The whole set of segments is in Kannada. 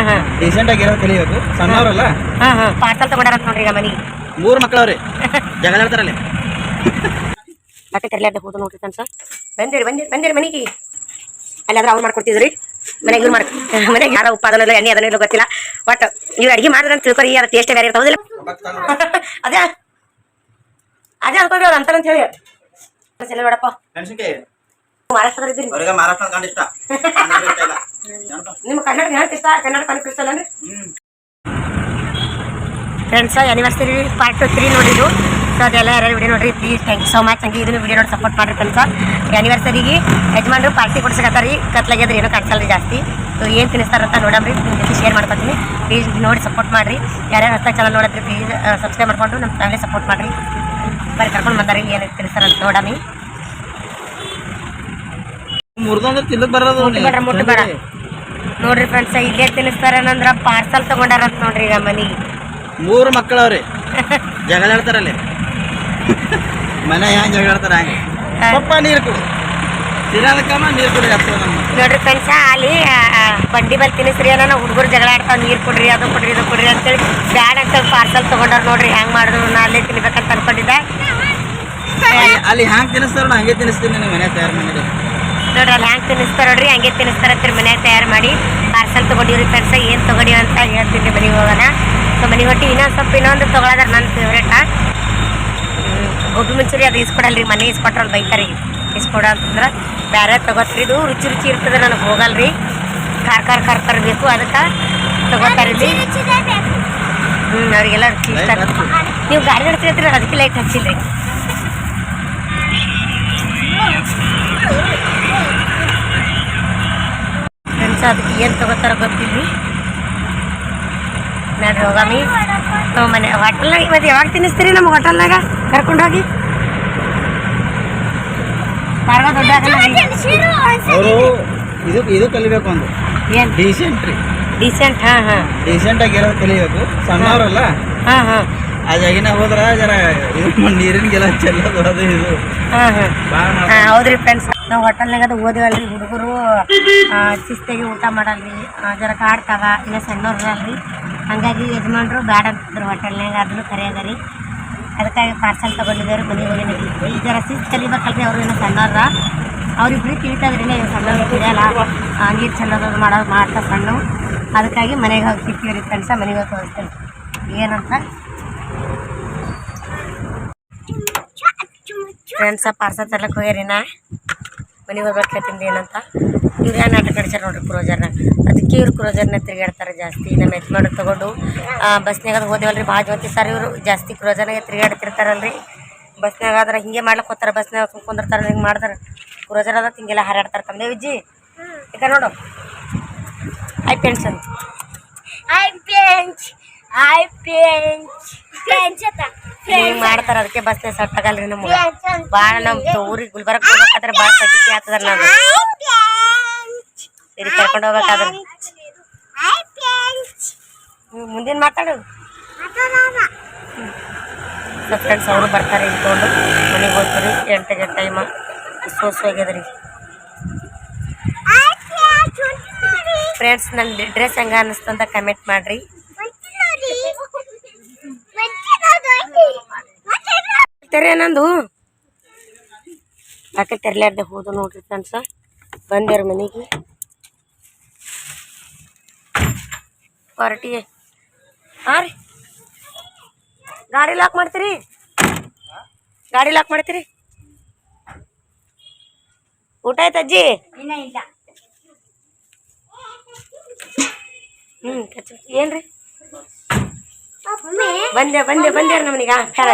ಹಾ ಡೀಸೆಂಟ್ ಆಗಿರೋ ಕಲಿಬೇಕು ಸಣ್ಣವ್ರಲ್ಲ? ಹಾ ಹಾ. ಪಾರ್ಸಲ್ ತಗೊಂಡಾರ ನೋಡ್ರಿ ಈಗ ಮನಿಗೆ ಮೂರು ಮಕ್ಕಳವ್ರಿ. ಜಗಳ ಆಡ್ತಾರಲ್ಲಿ. ಮತ್ತೆ ಹೋದ ನೋಡ್ರಿ ಕನ್ಸ ಬಂದಿರಿ ಬಂದಿರಿ ಬಂದಿರಿ ಮನಿಗೆ. ಅಲ್ಲಾದ್ರೆ ಅವ್ರು ಮಾಡ್ಕೊಡ್ತಿದ್ರಿ? ಮನೆಗೆ ಮಾಡ್ ಮನೆಗೆ ಯಾರ ಉಪ್ಪ ಇಲ್ಲ ಎಣ್ಣೆ ಅದನ್ನೆಲ್ಲ ಗೊತ್ತಿಲ್ಲ. ಬಟ್ ನೀವು ಅಡಿಗೆ ಮಾಡಿದ್ರೆ ಅಂತ ತಿಳ್ಕೊರಿ ಅದು ಟೇಸ್ಟ್ ಬೇರೆ ಇರ್ತಾವದಿಲ್ಲ ಅದೇ ಅದೇ ಅನ್ಕೊಂಡ್ರಿ ಅಂತ ಅಂತಾರಂತ ಹೇಳಿ. ಸಲ ನೋಡಪ್ಪ ಮೆಣಸಿನ್ಕಾಯಿ ಅವ್ರಿಗೆ ಮಹಾರಾಷ್ಟ್ರ ಕಂಡು ಇಷ್ಟ. ನನಗೆ ಇಷ್ಟ ಇಲ್ಲ. ನಿಮ್ಮ ಕನ್ನಡ ನೆನಪು ಇಷ್ಟ ಕನ್ನಡ ಕನಕ ಇಷ್ಟ ಅಲ್ಲ friends anniversary part two three ನೋಡಿದ್ದು. ಸೊ ಅದೆಲ್ಲ ಯಾರು ವಿಡಿಯೋ ನೋಡ್ರಿ please thank you so much ಹಂಗೆ ಇದನ್ನು ವಿಡಿಯೋ ನೋಡಿ ಸಪೋರ್ಟ್ ಮಾಡ್ರಿ ಫ್ರೆಂಡ್ಸ್ ಆನಿವರ್ಸರಿಗೆ ಯಜಮಾನ್ರು ಪಾರ್ಟಿ ಕೊಡ್ಸಕತ್ತಾರಿ ಕತ್ಲಾಗ್ಯದ್ರಿ ಏನೋ ಕಾಣಿಸಲ್ಲ ಜಾಸ್ತಿ. ಸೊ ಏನು ತಿನ್ನಿಸ್ತಾರಂತ ನೋಡಮ್ರಿ ನಿಮ್ಮ ಜೊತೆ ಶೇರ್ ಮಾಡ್ಕೊತೀನಿ. ಪ್ಲೀಸ್ ನೋಡಿ ಸಪೋರ್ಟ್ ಮಾಡಿರಿ. ಯಾರ್ಯಾರು ಹೊಸ ಚಾನಲ್ ನೋಡಿದ್ರಿ ಪ್ಲೀಸ್ ಸಬ್ಸ್ಕ್ರೈಬ್ ಮಾಡ್ಕೊಂಡು ನಮ್ಮ ಫ್ಯಾಮಿಲಿ ಸಪೋರ್ಟ್ ಮಾಡಿರಿ. ಬರೀ ಕರ್ಕೊಂಡು ಬಂದಾರಿ ಏನು ತಿನ್ನಿಸ್ತಾರಂತ ನೋಡಮಿ. ಮುರ್ದೊಂದು ತಿನ್ನಕ್ ಬರೋದು ಮುಟ್ಟಿ ಬೇಡ, ಮುಟ್ಟಿ ಬೇಡ. ನೋಡ್ರಿ ಫ್ರೆಂಡ್ಸ್ ಇಲ್ಲೇ ತಿನ್ನಿಸ್ತಾರನಂದ್ರ ಪಾರ್ಸಲ್ ತಗೊಂಡಾರಂತ ನೋಡ್ರಿ ಈಗ ಮನೆಗೆ ಮೂರು ಮಕ್ಕಳವ್ರಿ. ಜಗಳ ಆಡ್ತಾರಲ್ಲಿ. ಮನೆ ಹೆಂಗ್ ಜಗಳ ಆಡ್ತಾರ ಹಂಗೆ. ಪಪ್ಪ ನೀರು ಕುಡಿ. ತಿನ್ನೋದಕ್ಕಮ್ಮ ನೀರು ಕುಡಿ ಹತ್ತದ ನಮ್ಮ ನೋಡ್ರಿ ಫ್ರೆಂಡ್ಸ್ ಅಲ್ಲಿ ಬಂಡಿ ಬಲ್ ತಿನ್ನಿಸ್ರಿ ಏನೋ ಹುಡುಗರು ಜಗಳ ಆಡ್ತಾವ ನೀರು ಕೊಡ್ರಿ ಅದು ಕೊಡ್ರಿ ಇದು ಕೊಡ್ರಿ ಅಂತೇಳಿ ಬ್ಯಾಡ ಅಂತೇಳಿ ಪಾರ್ಸಲ್ ತಗೊಂಡಾರ ನೋಡ್ರಿ ಹೆಂಗ್ ಮಾಡಿದ್ರು ನಾ ಅಲ್ಲೇ ತಿನ್ಬೇಕಂತ ಅನ್ಕೊಂಡಿದ್ದೆ. ಅಲ್ಲಿ- ಹ್ಯಾಂಗ್ ತಿನ್ನಿಸ್ತಾರ ಹಂಗೆ ತಿನ್ನಿಸ್ತೀನಿ ನನಗೆ ಮನೆ ತಯಾರು ಮಾಡಿ ನೋಡ್ರಿ ಅಲ್ಲಿ ಹೆಂಗ್ ತಿನ್ನಿಸ್ತಾರ ನೋಡ್ರಿ ಹಂಗೆ ತಿನ್ನಿಸ್ತಾರ ಅಂತೀರಿ ಮನೆ ತಯಾರು ಮಾಡಿ ಪಾರ್ಸಲ್ ತಗೊಂಡಿವ್ರಿ ಫ್ರೆಂಡ್ಸ್ ಏನು ತಗೊಂಡಿ ಅಂತ ಹೇಳ್ತೀನಿ ಮನೆಗೆ ಹೋಗೋಣ. ಸೊ ಮನೆಗೆ ಹೊಟ್ಟಿ ಇನ್ನೊಂದು ಸ್ವಲ್ಪ ಇನ್ನೊಂದು ತಗೊಳೋದ್ರ ನನ್ನ ಫೇವ್ರೇಟ ಗೋಬಿ ಮಂಚೂರಿ ಅದು ಇಸ್ಕೊಡಲ್ರಿ ಮನೆ ಇಸ್ಕೊಟ್ರಲ್ಲಿ ಬೈತಾರೆ. ಇಸ್ಕೊಡ ಅಂತಂದ್ರೆ ಬೇರೆ ತಗೋತ್ರಿ ಇದು ರುಚಿ ರುಚಿ ಇರ್ತದೆ ನನಗೆ ಹೋಗಲ್ರಿ. ಖಾರ ಖಾರ ಖಾರ ಖಾರ ಬೇಕು ಅದಕ್ಕೆ ರೀ ಹ್ಞೂ ಅವರಿಗೆಲ್ಲ ರುಚಿ ಇಷ್ಟ ನೀವು ಗಾಡಿ ನಡ್ತಿರ್ತೀರ ಅದಕ್ಕೆ ಲೈಟ್ ಹಚ್ಚಿಲ್ರಿ ಫ್ರೆಂಡ್ಸ್ ಅದಕ್ಕೆ ಏನು ತಗೋತಾರ ಗೊತ್ತಿಲ್ಲ. ನೋಡ್ರಿ ಹೋಗಾಮಿ. ಮನೆ ಹೋಟೆಲ್ನಾಗ ಮತ್ತೆ ಯಾವಾಗ ತಿನ್ನಿಸ್ತೀರಿ ನಮ್ಮ ಹೋಟೆಲ್ನಾಗ ಕರ್ಕೊಂಡು ಹೋಗಿ. ಬಾರ್ಗ ದೊಡ್ಡ ಅವರು ಇದು ಇದು ಕಲಿಬೇಕು ಒಂದು ಏನು? ಡೀಸೆಂಟ್ ರೀ. ಡೀಸೆಂಟ್ ಹಾಂ ಹಾಂ. ಡೀಸೆಂಟ್ ಆಗಿರೋದು ಕಲಿಬೇಕು. ಸಣ್ಣವರಲ್ಲ. ಹಾಂ ಹಾಂ. ಆ ಜಾಗಿನ ಹೋದ್ರ ಜರ ಇದು ನೀರಿನ ಚೆಲ್ಲೋದು ಅದು ಇದು. ಹಾಂ ಹಾಂ. ಭಾಳ ಹಾಂ ಹೌದ್ರಿ ಫ್ರೆಂಡ್ಸ್ ನಾವು ಹೋಟೆಲ್ನಾಗ ಅದು ಓದಿವಲ್ರಿ ಹುಡುಗರು ಶಿಸ್ತಾಗಿ ಊಟ ಮಾಡಲ್ರಿ. ಜರ ಕಾಡ್ತಾವ ಇಲ್ಲ ಸಣ್ಣವ್ರಲ್ರಿ ಹಾಗಾಗಿ ಯಜಮಾನ್ರು ಬ್ಯಾಡ ಅಂತಿದ್ರು ಹೋಟೆಲ್ನಾಗ ಅದನ್ನು ಕರೆಯದ್ರಿ. ಅದಕ್ಕಾಗಿ ಪಾರ್ಸಲ್ ತೊಗೊಂಡಿದ್ದಾರೆ ಮನೆಗೆ ಹೋಗಿ ಈ ಜರ ಶಿಸ್ತು ಕಲಿಬೇಕಲ್ರಿ ಅವ್ರು ಏನೋ ಸಣ್ಣವ್ರ. ಅವ್ರಿಬ್ರಿಗೆ ತಿಳಿತಾವ್ರಿ ನೀವು ಸಣ್ಣವ್ರು ತಿಳಿಯಲ್ಲ. ನೀರು ಚೆಲ್ಲೋದು ಮಾಡೋದು ಮಾಡ್ತಾ ಸಣ್ಣ ಅದಕ್ಕಾಗಿ ಮನೆಗೆ ಹೋಗಿ ಸಿಕ್ಕಿವ್ರಿ ಫ್ರೆಂಡ್ಸ ಮನೆಗೆ ಹೋಗಿ ತೋರಿಸ್ತೇನೆ ಏನಂತ? ಫ್ರೆಂಡ್ಸ ಪಾರ್ಸಲ್ ತರ್ಲಕ್ಕೆ ಹೋಗ್ಯಾರಿ ನಾ? ಮನೆಗೆ ಹೋಗ್ಬೇಕತ್ತೀನಿ ಏನಂತ? ಇವ್ರು ನಾಟಕ ಕಡಿಸ್ಯಾರ ನೋಡ್ರಿ ಕ್ರೋಜರ್ನ ಅದಕ್ಕೆ ಇವ್ರು ಕ್ರೋಜರ್ನ ತಿರುಗಾಡ್ತಾರೆ ಜಾಸ್ತಿ. ನಮ್ಮ ಯಜಮಾನ ತಗೊಂಡು. ಬಸ್ನಾಗ ಅದು ಹೋದೇವಲ್ರಿ? ಭಾಳ ಜೊತೆ ಸರ್ ಇವರು. ಜಾಸ್ತಿ ಕ್ರೋಜರ್ನಾಗೆ ತಿರುಗಾಡ್ತಿರ್ತಾರಲ್ರಿ ಬಸ್ನಾಗ ಆದ್ರೆ ಹಿಂಗೆ ಮಾಡ್ಲಕ್ಕೆ ಹೋಗ್ತಾರೆ. ಬಸ್ನಾಗ ಕುಂದಿರ್ತಾರೆ, ಹಿಂಗೆ ಮಾಡ್ತಾರೆ. ಕ್ರೋಜರ್ ಅದ ಹಿಂಗೆಲ್ಲ ಹಾರಾಡ್ತಾರೆ. ತಂದೆ ವಿಜ್ಜಿ. ಈಗ ನೋಡು. I pension I bench. I French French ಅಂತ ಹಿಂಗೆ ಮಾಡ್ತಾರೆ ಅದಕ್ಕೆ ಬಸ್ ಸಟ್ ಆಗಲ್ರಿ ನಮ್ಗೆ. ಭಾಳ ನಮ್ಮ ಊರಿಗೆ ಗುಲ್ಬರ್ಗ ಹೋಗ್ಬೇಕಾದ್ರೆ ಭಾಳ ಸಜ್ಜಿಕೆ ಆಗ್ತದ ನಾವು. ಸರಿ ಕರ್ಕೊಂಡು ಹೋಗ್ಬೇಕಾದ್ರೆ. ಮುಂದಿನ ಮಾತಾಡು ಫ್ರೆಂಡ್ಸ್ ಅವರು ಬರ್ತಾರೆ ಇಟ್ಕೊಂಡು ಮನೆಗೆ ಹೋಗ್ತಾರೆ. ಎಂಟು ಟೈಮ ಸೋಸು ಆಗ್ಯದ್ರಿ. ಫ್ರೆಂಡ್ಸ್ ನನ್ನ ಡ್ರೆಸ್ ಹೆಂಗ ಅನ್ನಿಸ್ತಂತ ಕಮೆಂಟ್ ಮಾಡ್ರಿ ಒಂಟಿ ನೋಡಿ. ಒಂಟಿ ನೋಡಿ. ಒಂಟಿ ನೋಡಿ. ತೆರೆ ನಂದು. ಯಾಕೆ ತೆರಲಾರ್ದೆ ಹೋದು ನೋಡ್ರಿ ಫ್ರೆಂಡ್ಸ. ಬಂದ್ಯಾರ ಮನೆಗೆ. ಪಾರ್ಟಿ. ಹಾಂ ರೀ. ಗಾಡಿ ಲಾಕ್ ಮಾಡ್ತೀರಿ? ಗಾಡಿ ಲಾಕ್ ಮಾಡ್ತೀರಿ? ಊಟ ಆಯ್ತು ಅಜ್ಜಿ. ಹ್ಞೂ ಕಚ್ಚ. ಏನ್ರಿ? ಬಂದ್ಯಾ ಬಂದೆ ಬಂದೆ ಬಂದ್ಯಾರ ನಮ್ಗೆ ಫ್ಯಾನ್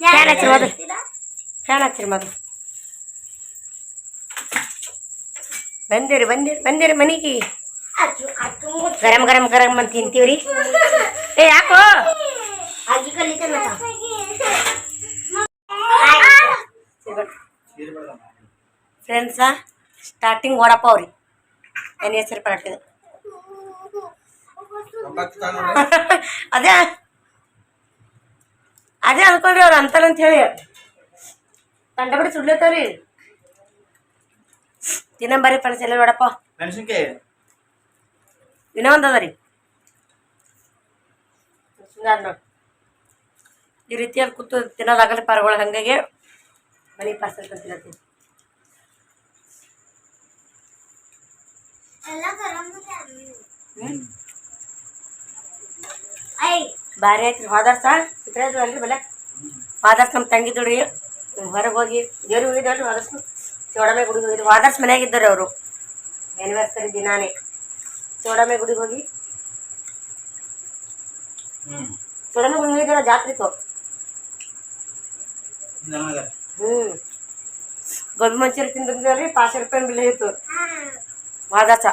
ಫ್ಯಾನ್ ಹಚ್ಚಿ ಹೋದ್ರು ಇಟ್ಟಿರ? ಫ್ಯಾನ್ ಹಚ್ಚಿರಿ ಮೊದಲು. ಬಂದಿರಿ ಬಂದಿರಿ ಬಂದಿರಿ ಮನೆಗೆ. ಗರಂ ಗರಂ ಗರಂ ಅಂತ ತಿಂತೀವ್ರಿ. ಏ ಯಾಕೋ. ಫ್ರೆಂಡ್ಸ ಸ್ಟಾರ್ಟಿಂಗ್ ವಡಪಾವ್ ಅವ್ರಿ. ನನ್ನ ಹೆಸರು ಪರಾಟಿದ ಅದೇ. ಅದೇ ಅನ್ಕೊಂಡ್ರಿ ಅವ್ರು ಅಂತಾರಂತ ಹೇಳಿ ತಂಡ ಬಿಡಿ ಸುಡ್ಲತ್ತವ್ರಿ. ತಿನ್ನಂಬರಿ ಫ್ರೆಂಡ್ಸ್ ಎಲ್ಲ ಬೇಡಪ್ಪ ಮೆಣಸಿನ್ಕಾಯಿ. ಇನ್ನೂ ಒಂದು ಅದ ರೀ. ನೋಡಿ. ಈ ರೀತಿಯಾಗಿ ಕೂತು ತಿನ್ನೋದಾಗಲಿ ಪರಗಳು ಹಂಗಾಗಿ ಮನೆ ಪಾರ್ಸಲ್ ತಿನ್ನತ್ತೀನಿ ಎಲ್ಲ ಗರಂ ಭಾರಿ ಐತ್ರಿ ಹೋದರ್ಸ ಚಿತ್ರ ಇದ್ವು ಅಲ್ರಿ ಬಲ್ಲ. ಹೋದರ್ಸ ನಮ್ಮ ತಂಗಿ ರೀ ಹೊರಗೆ ಹೋಗಿ ದೇವ್ರಿಗೆ ಹೋಗಿದ್ದಲ್ರಿ ಹೋದರ್ಸ್ ಚೋಡಮೆ ಗುಡಿಗೆ ಹೋಗಿದ್ರು ಹೋದರ್ಸ್ ಮನ್ಯಾಗ ಇದ್ದಾರೆ ಅವರು. ಆ್ಯನಿವರ್ಸರಿ ದಿನಾನೇ. ಚೋಡಮೆ ಗುಡಿಗೆ ಹೋಗಿ. ಚೋಡಮೆ ಗುಡಿ ಗುಡಿಗೆ ಹೋಗಿದ್ದಾರ ಜಾತ್ರೆ ಇತ್ತು ನಮಗೆ ಹ್ಞೂ ಗೋಬಿ ಮಂಚೂರಿ ತಿಂದಿದ್ರಿ ಪಾಸ್ ರೂಪಾಯಿ ಬಿಲ್ ಇತ್ತು ಹೋದರ್ಸ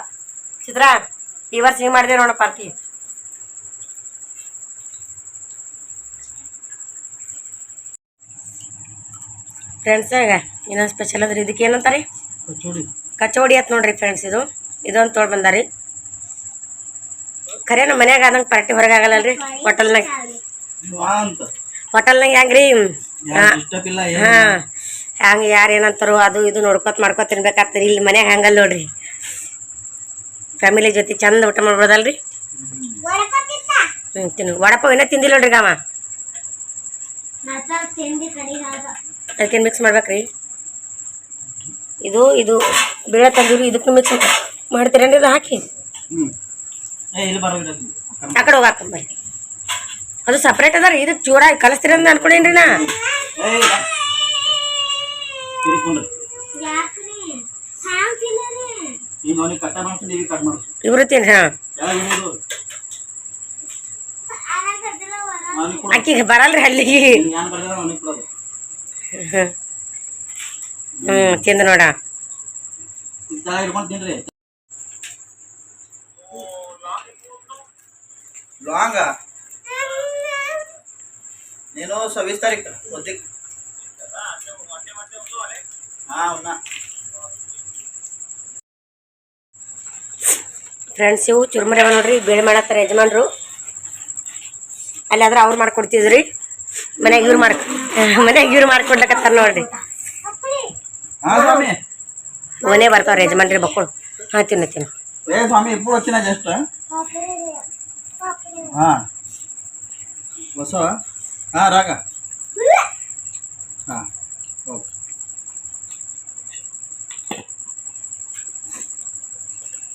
ಚಿತ್ರ ಈ ವರ್ಷ ಹಿಂಗೆ ಮಾಡಿದೆ ನೋಡ ಪಾರ್ಟಿ ಫ್ರೆಂಡ್ಸಾಗ ಇನ್ನೊಂದು ಸ್ಪೆಷಲ್ ಅಂದ್ರೆ ಇದಕ್ಕೆ ಏನಂತಾರೆ? ಕಚೋಡಿ. ಕಚೋಡಿ ಆಯ್ತು ನೋಡ್ರಿ ಫ್ರೆಂಡ್ಸ್ ಇದು. ಇದೊಂದು ತೊಗೊಂಡು ಬಂದಾರಿ ಖರೆ ನಮ್ಮ ಮನ್ಯಾಗ ಆದಂಗೆ ಪಾರ್ಟಿ ಹೊರಗೆ ಆಗಲ್ಲಲ್ರಿ ಹೋಟೆಲ್ನಾಗ. ಹೋಟೆಲ್ನಾಗ ಹೆಂಗ್ರಿ? ಹಾಂ. ಹಂಗೆ ಯಾರು ಏನಂತಾರೋ ಅದು ಇದು ನೋಡ್ಕೊತ ಮಾಡ್ಕೊತ ತಿನ್ಬೇಕಾಗ್ತದೆ. ಇಲ್ಲಿ ಮನ್ಯಾಗ ಹಂಗಲ್ಲ ನೋಡ್ರಿ. ಫ್ಯಾಮಿಲಿ ಜೊತೆ ಚಂದ ಊಟ ಮಾಡ್ಬೋದಲ್ರಿ? ಹ್ಞೂ ತಿನ್ನು. ವಡಪ್ಪ ಇನ್ನೂ ತಿಂದಿಲ್ಲ ನೋಡ್ರಿ ಗಾಮ. ಮತ್ತ ಮಿಕ್ಸ್ ಕಡಿಗಾದ ಅದಕ್ಕೆ ಮಿಕ್ಸ್ ಮಾಡ್ಬೇಕ್ರಿ? ಇದು ಇದು ಬೇಳೆ ತಂದೂರಿ ಇದಕ್ಕೂ ಮಿಕ್ಸ್ ಮಾಡ್ತೀರೇನ್ರಿ? ಇದು ಹಾಕಿ. ಏ ಇಲ್ಲಿ ಬರೋಗಿಲ್ಲ ಆ ಕಡೆ ಹೋಗಿ ಹಾಕೊಂಬರ್ರಿ ಅದು ಸಪ್ರೇಟ್ ಅದ ರೀ ಇದಕ್ಕೆ ಚೂಡ ಕಲಿಸ್ತೀರ ಅಂತ ಅನ್ಕೊಂಡೇನ್ರಿ ನಾ? ಏ ತಿರ್ಕೊಂಡ್ರಿ ಯಾಕ್ರಿ ಹ್ಯಾಂಗ್ ತಿನ್ನರಿ ಈಗ ಅವನಿಗೆ ಕಟ್ಟ ಮಾಡ್ಸಿ ನೀವು ಕಟ್ ಮಾಡಿಸು. ಇವ್ರು ತಿನ್ರಿ ಹಾಂ ಆಕಿಗೆ ಬರಲ್ರಿ ಅಲ್ಲಿಗೆ ಹ್ಞೂ ತಿಂದು ನೋಡ ಈಗ ತಳ ಹಿಡ್ಕೊಂಡು ತಿನ್ರಿ ಲಾಂಗ నేను సవ్వీస్ తారీఖు వద్దు ఉన్నా ಫ್ರೆಂಡ್ಸ್ ಇವು ಚುರುಮುರಿ ಅವ ನೋಡ್ರಿ ಬೇಳೆ ಮಾಡತ್ತಾರ ಯಜಮಾನ್ರು ಅಲ್ಲಿ ಆದ್ರೆ ಅವ್ರು ಮಾಡ್ಕೊಡ್ತಿದ್ರಿ ಮನ್ಯಾಗ ಇವ್ರು ಮಾಡ್ಕ ಮನ್ಯಾಗ ಇವ್ರು ಮಾಡ್ಕೊಡ್ಲಕತ್ತಾರ ನೋಡ್ರಿ ಅಪ್ಪಿ ಹಾ ಸ್ವಾಮಿ ಮನೆ ಬರ್ತಾವ್ರಿ ಯಜಮಾನ್ರಿ ಮಕ್ಕಳು ಹಾಂ ತಿನ್ನು ತಿನ್ನು ఏ స్వామి ఎప్పుడు వచ్చినా జస్ట్ ಅಪ್ಪಿ ಅಪ್ಪಿ వస్తావా రాగా ఓకే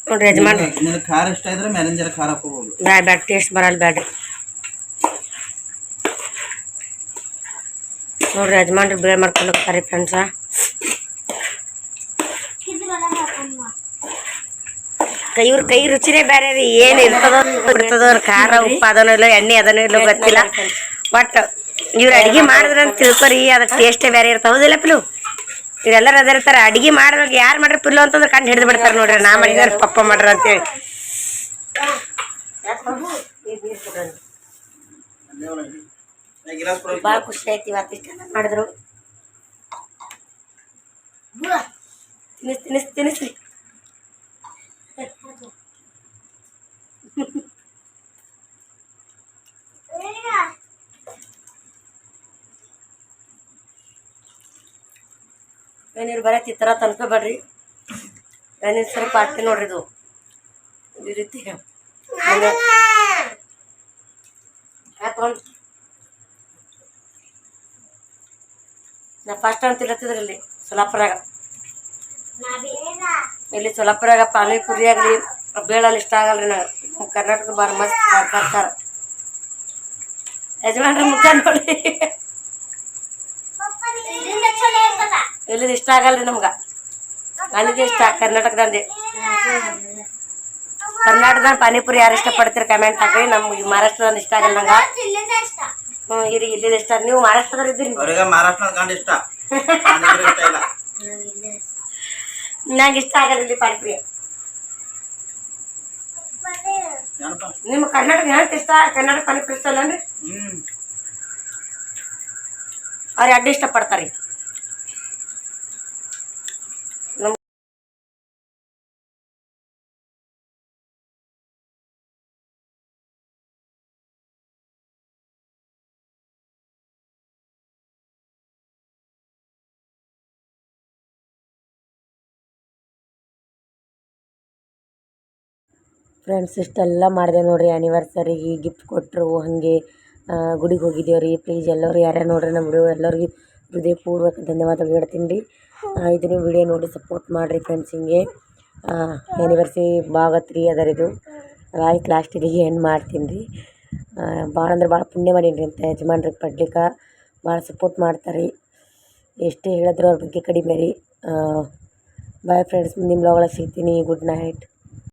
ನೋಡ್ರಿ ಯಜಮಾನ್ರು ನಿನಗೆ ಖಾರ ಇಷ್ಟ ಇದ್ರೆ ಮೇಲಿನ ಜರ ಖಾರ ಹಾಕೋಬೋದು ಬ್ಯಾಡ ಬ್ಯಾಡ ಟೇಸ್ಟ್ ಬರಲ್ಲ ಬ್ಯಾಡ್ರಿ ನೋಡ್ರಿ ಯಜಮಾನ್ರು ಬೇಳೆ ಮಾಡ್ಕೊಂಡು ಹೋಗ್ತಾರೆ ಫ್ರೆಂಡ್ಸ ಇವ್ರ ಕೈ ರುಚಿನೇ ಬೇರೆ ರೀ ಏನು ಇರ್ತದೋ ಇರ್ತದೋ ಖಾರ ಉಪ್ಪು ಅದನೋ ಇಲ್ಲ ಎಣ್ಣೆ ಅದನೋ ಇಲ್ಲ ಗೊತ್ತಿಲ್ಲ. ಬಟ್ ಇವ್ರು ಅಡಿಗೆ ಮಾಡಿದ್ರ ಅಂತ ತಿಳ್ಕೊರಿ ಅದ್ರ ಟೇಸ್ಟೇ ಬೇರೆ ಇರ್ತಾವ. ಹೌದಿಲ್ಲ ಪಿಲು? ಇವರೆಲ್ಲರೂ ಅದೇ ಇರ್ತಾರೆ. ಅಡಿಗೆ ಮಾಡಿದಾಗ ಯಾರು ಮಾಡ್ರಿ ಪಿಲ್ಲು ಅಂತಂದ್ರೆ ಕಂಡು ಹಿಡಿದು ಬಿಡ್ತಾರೆ ನೋಡ್ರಿ. ನಾ ಮಾಡಿದ್ರೆ ಪಪ್ಪ ಮಾಡ್ರ ಅಂತೇಳಿ. ಹೇಳಿ. ಭಾಳ ಖುಷಿ ಆಯ್ತು ಇವತ್ತು ಇಷ್ಟೆಲ್ಲ ಮಾಡಿದ್ರು. ತಿನ್ನಿಸ್ ತಿನ್ನಿಸ್ ತಿನ್ನಿಸ್ರಿ. ಏನಿರು ಬರೀ ಚಿತ್ರ ತಂದ್ಕೊಬೇಡ್ರಿ ಏನಿರು ಸ್ವಲ್ಪ ನೋಡ್ರಿ ಇದು. ಈ ರೀತಿ. ಹಾಕೊಂಡು ನಾ ಫಸ್ಟ್ ಟೈಮ್ ತಿನ್ನತ್ತಿದ್ರಲ್ಲಿ ಸೊಲಾಪುರಾಗ ಇಲ್ಲಿ ಸೊಲಾಪುರಾಗ ಪಾನಿಪುರಿ ಆಗಲಿ ಬೇಳಲ್ಲಿ ಇಷ್ಟ ಆಗಲ್ರಿ ನಂಗೆ. ಕರ್ನಾಟಕದ ಕರ್ನಾಟಕ ಬಾರ ಮಸ್ತ್ ಮಾಡ್ತಾರ ಯಜಮಾನ್ರ ಮುಖ ನೋಡಿ. ಇಲ್ಲಿಂದ ಇಷ್ಟ ಆಗಲ್ರಿ ನಮ್ಗೆ. ನನಗೆ ಇಷ್ಟ ಕರ್ನಾಟಕದಂದೆ ಕರ್ನಾಟಕದ ಪಾನಿಪುರಿ ಯಾರು ಇಷ್ಟಪಡ್ತೀರಿ ಕಮೆಂಟ್ ಹಾಕಿ ನಮ್ಗೆ ಮಹಾರಾಷ್ಟ್ರದಲ್ಲಿ ಇಷ್ಟ ಆಗಲ್ಲ ನಂಗೆ. ಹ್ಞೂ ಇರಿ ಇಲ್ಲಿದ್ ಇಷ್ಟ. ನೀವು ಮಹಾರಾಷ್ಟ್ರದವ್ರು ಇದ್ದೀರಿ. ಅವ್ರಿಗೆ ಮಹಾರಾಷ್ಟ್ರದ ಗಂಡ ಇಷ್ಟ. ಇಲ್ಲ. ನಂಗೆ ಇಷ್ಟ ಆಗಲ್ಲ ಇಲ್ಲಿ ಪಾನಿಪುರಿ. ಏನಪ್ಪ? ನಿಮ್ಮ ಕರ್ನಾಟಕ ಹೆಂಗೆ ಇಷ್ಟ? ಕನ್ನಡ ಪಾನಿಪುರಿ ಇಷ್ಟ ಅಲ್ಲನ್ರಿ ಹ್ಞೂ ಅವ್ರು ಅಡ್ಡಿ ಇಷ್ಟಪಡ್ತಾರೆ. ಫ್ರೆಂಡ್ಸ್ ಇಷ್ಟೆಲ್ಲ ಮಾಡಿದೆ ನೋಡಿರಿ ಆ್ಯನಿವರ್ಸರಿಗೆ ಗಿಫ್ಟ್ ಕೊಟ್ಟರು ಹಾಗೆ ಗುಡಿಗೆ ಹೋಗಿದ್ದೇವೆ ರೀ ಪ್ಲೀಸ್ ಎಲ್ಲರೂ ಯಾರ್ಯಾರು ನೋಡ್ರಿ ನಮ್ಮ ವಿಡಿಯೋ ಎಲ್ಲರಿಗೂ ಹೃದಯಪೂರ್ವಕ ಧನ್ಯವಾದಗಳು ಹೇಳ್ತೀನಿ. ರೀ ಇದನ್ನು ವಿಡಿಯೋ ನೋಡಿ ಸಪೋರ್ಟ್ ಮಾಡಿರಿ ಫ್ರೆಂಡ್ಸ್ ಹಿಂಗೆ. ಆ್ಯನಿವರ್ಸರಿ ಭಾಗ ರೀ ಅದರ ಇದು. ಆಯ್ತು ಲಾಸ್ಟಿಗೆ ಎಂಡ್ ಮಾಡ್ತೀನಿ. ರೀ ಭಾಳ ಅಂದ್ರೆ ಭಾಳ ಪುಣ್ಯ ಮಾಡೀನಿ ರೀ ಅಂತ ಯಜಮಾನ್ರಿಗೆ ಪಡ್ಲಿಕ್ಕೆ. ಭಾಳ ಸಪೋರ್ಟ್ ಮಾಡ್ತಾರೆ ಎಷ್ಟೇ ಹೇಳಿದ್ರು ಅವ್ರ ಬಗ್ಗೆ ಕಡಿಮೆ ರೀ. ಬಾಯ್ ಫ್ರೆಂಡ್ಸ್ ನಿಮ್ಮ ಲೋಗಳ ಸಿಗ್ತೀನಿ. Good night